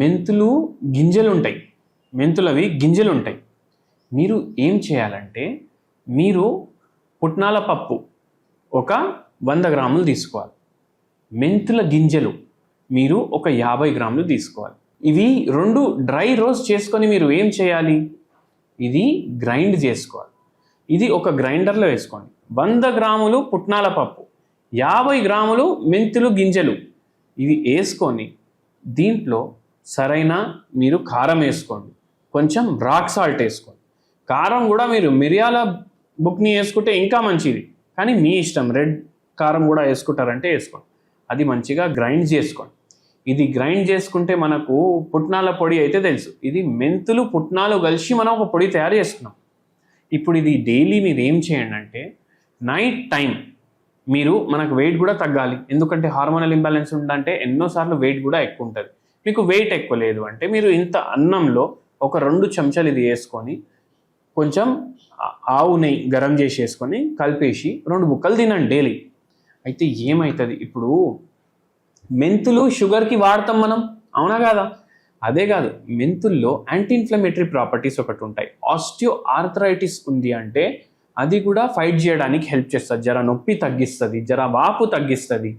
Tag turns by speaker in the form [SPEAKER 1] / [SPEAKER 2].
[SPEAKER 1] మెంతులు గింజలు ఉంటాయి మెంతులవి గింజలు ఉంటాయి మీరు ఏం చేయాలంటే మీరు పుట్నాల పప్పు ఒక వంద గ్రాములు తీసుకోవాలి. మెంతుల గింజలు మీరు ఒక యాభై గ్రాములు తీసుకోవాలి. ఇవి రెండు డ్రై రోస్ట్ చేసుకొని మీరు ఏం చేయాలి? ఇది గ్రైండ్ చేసుకోవాలి. ఇది ఒక గ్రైండర్లో వేసుకోండి. వంద గ్రాములు పుట్నాల పప్పు యాభై గ్రాములు మెంతులు గింజలు ఇవి వేసుకొని దీంట్లో సరైన మీరు కారం వేసుకోండి. కొంచెం రాక్ సాల్ట్ వేసుకోండి. కారం కూడా మీరు మిరియాల బుక్ని వేసుకుంటే ఇంకా మంచిది. కానీ మీ ఇష్టం రెడ్ కారం కూడా వేసుకుంటారంటే వేసుకోండి. అది మంచిగా గ్రైండ్ చేసుకోండి. ఇది గ్రైండ్ చేసుకుంటే మనకు పుట్నాల పొడి అయితే తెలుసు. ఇది మెంతులు పుట్నాలు కలిసి మనం ఒక పొడి తయారు చేసుకున్నాం. ఇప్పుడు ఇది డైలీ మీరు ఏం చేయండి అంటే నైట్ టైం మీరు మనకు వెయిట్ కూడా తగ్గాలి. ఎందుకంటే హార్మోనల్ ఇంబ్యాలెన్స్ ఉందంటే ఎన్నోసార్లు వెయిట్ కూడా ఎక్కువ ఉంటుంది. మీకు వెయిట్ ఎక్కువ లేదు అంటే మీరు ఇంత అన్నంలో ఒక రెండు చెంచాలు ఇది వేసుకొని కొంచెం ఆవు నెయ్యి గరం చేసి వేసుకొని కలిపేసి రెండు ముక్కలు తినండి డైలీ అయితే ఏమవుతుంది ఇప్పుడు మెంతులు షుగర్కి వాడతాం మనం. అవునా కాదా? అదే కాదు మెంతుల్లో యాంటీ ఇన్ఫ్లమేటరీ ప్రాపర్టీస్ ఒకటి ఉంటాయి. ఆస్టియో ఆర్థరైటిస్ ఉంది అంటే అది కూడా ఫైట్ చేయడానికి హెల్ప్ చేస్తుంది. జర నొప్పి తగ్గిస్తుంది జర వాపు తగ్గిస్తుంది.